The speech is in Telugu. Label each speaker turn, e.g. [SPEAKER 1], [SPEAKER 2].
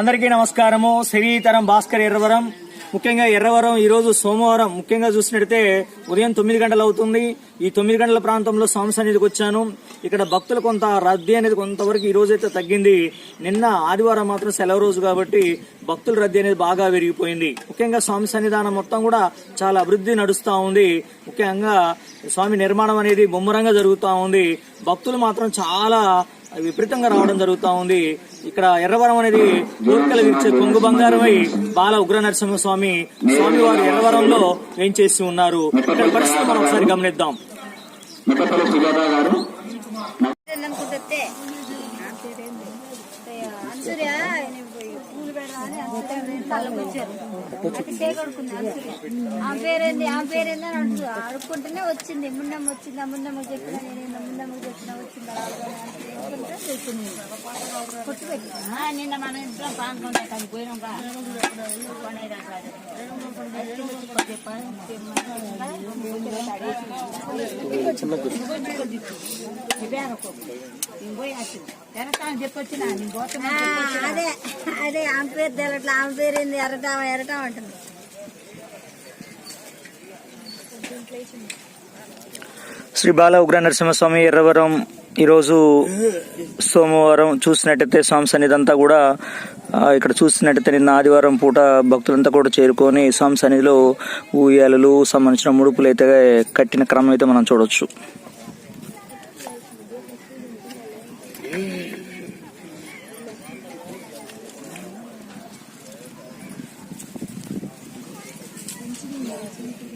[SPEAKER 1] అందరికీ నమస్కారము. శ్రీతరం భాస్కర్ ఎర్రవరం. ముఖ్యంగా ఎర్రవరం ఈ రోజు సోమవారం. ముఖ్యంగా చూసినట్టయితే ఉదయం తొమ్మిది గంటలు అవుతుంది. ఈ తొమ్మిది గంటల ప్రాంతంలో స్వామి సన్నిధికి వచ్చాను. ఇక్కడ భక్తులు కొంత రద్దీ అనేది కొంతవరకు ఈ రోజు అయితే తగ్గింది. నిన్న ఆదివారం మాత్రం సెలవు రోజు కాబట్టి భక్తుల రద్దీ అనేది బాగా పెరిగిపోయింది ముఖ్యంగా స్వామి సన్నిధానం మొత్తం కూడా చాలా అభివృద్ధి నడుస్తూ ఉంది. ముఖ్యంగా స్వామి నిర్మాణం అనేది ముమ్మరంగా జరుగుతూ ఉంది. భక్తులు మాత్రం చాలా విపరీతంగా రావడం జరుగుతూ ఉంది ఇక్కడ ఎర్రవరం అనేది కోరికలు తీర్చే కొంగు బంగారమై బాల ఉగ్ర నరసింహస్వామి స్వామి స్వామి వారు ఎర్రవరంలో వేంచేసి ఉన్నారు ఇక్కడ పరిస్థితి మనం ఒకసారి గమనిద్దాం
[SPEAKER 2] ఆ పేరేంది ఆ పేరేంది అని అడుగు అడుక్కుంటేనే వచ్చింది ముందమ్మ వచ్చిందా ముందమ్మ ముండమ్మ చెప్పిన నేను ముండమ్మ చెప్పిన వచ్చిందా
[SPEAKER 3] నిన్న మన ఇంట్లో కానీ పోయినాం
[SPEAKER 2] అదే అదే ఆమె పేరు తెలట్లా ఆమె పేరు ఏంది ఎరటాం ఎరటాం అంటుంది
[SPEAKER 1] శ్రీ బాల ఉగ్ర నరసింహస్వామి ఎర్రవరం ఈరోజు సోమవారం చూసినట్టయితే స్వామి సన్నిధి అంతా కూడా ఇక్కడ చూసినట్టయితే నిన్న ఆదివారం పూట భక్తులంతా కూడా చేరుకొని స్వామి సన్నిధిలో ఊయాలలు సంబంధించిన ముడుపులు అయితే కట్టిన క్రమం అయితే మనం చూడవచ్చు Thank you.